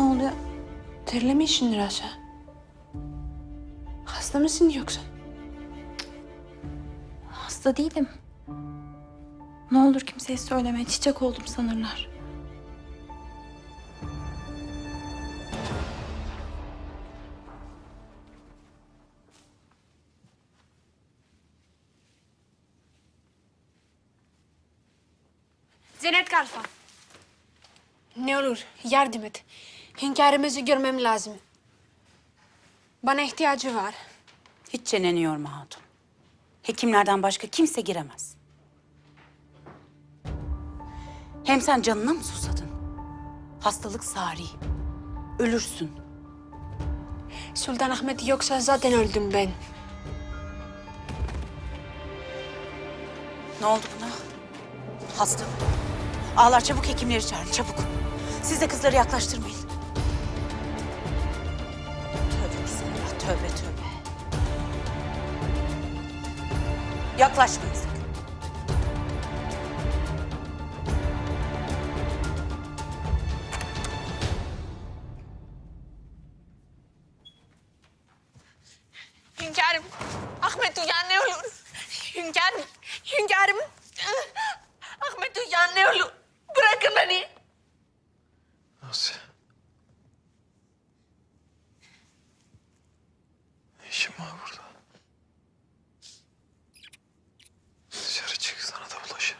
Ne oluyor? Terleme işindir aşağı. Hasta mısın yoksa? Hasta değilim. Ne olur kimseye söyleme. Çiçek oldum sanırlar. Zeynep Kalfa. Ne olur yardım et. Hünkârımızı görmem lazım. Bana ihtiyacı var. Hiç çeneni yorma hatun. Hekimlerden başka kimse giremez. Hem sen canına mı susadın? Hastalık sari. Ölürsün. Sultan Ahmet yoksa zaten öldüm ben. Ne oldu buna? Hasta mı? Ağlar çabuk hekimleri çağırın çabuk. Siz de kızları yaklaştırmayın. Tövbe bismillah tövbe tövbe. Yaklaşmayın sakın. Hünkârım, Ahmet uyan ne olur. Hünkârım, hünkârım. Ahmet uyan ne olur. Bırakın beni. Nasıl? Var burada? Dışarı çık sana da bulaşır.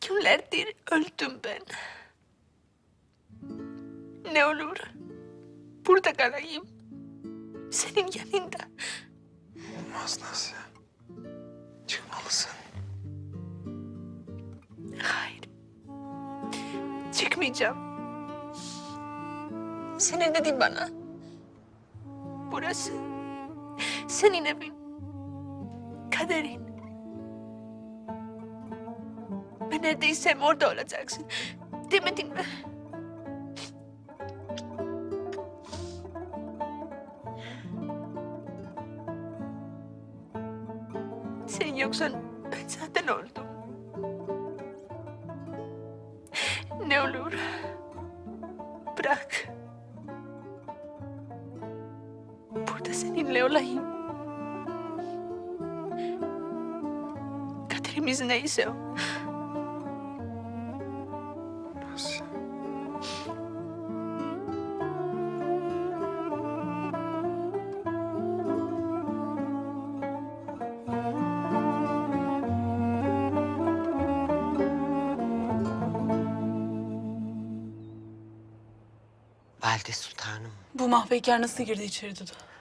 Kimlerdir öldüm ben. Ne olur. Burada kalayım. Senin yanında. Olmaz Nasıl? Çıkmalısın. Hayır. Çıkmayacağım. Senin dedin bana. Burası senin evin. Kaderin. Ben neredeysem orada olacaksın. Demedin mi? Sen yoksan ben zaten öldüm. Ne olur. Bırak. Seninle olayım. Kaderimiz neyse o. Nasıl? Valide Sultanım. Bu mahveykar nasıl girdi içeri Dudu?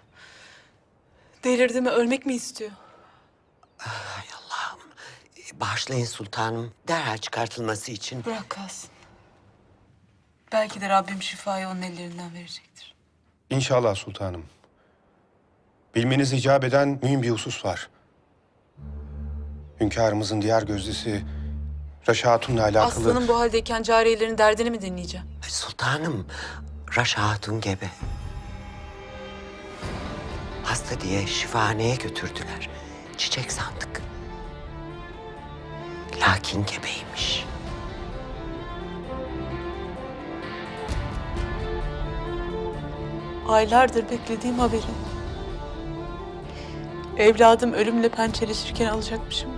Delirdi mi? Ölmek mi istiyor? Hay Allah'ım. Bağışlayın sultanım. Derhal çıkartılması için. Bırak kalsın. Belki de Rabbim şifayı onun ellerinden verecektir. İnşallah sultanım. Bilmeniz icap eden mühim bir husus var. Hünkârımızın diğer gözdesi Raşa Hatun'la alakalı... Aslanın bu haldeyken cariyelerin derdini mi dinleyeceğim? Sultanım, Raşa Hatun gebe. Hasta diye şifaneye götürdüler. Çiçek sandık. Lakin gebeymiş. Aylardır beklediğim haberin. Evladım ölümle pençeleşirken alacakmışım.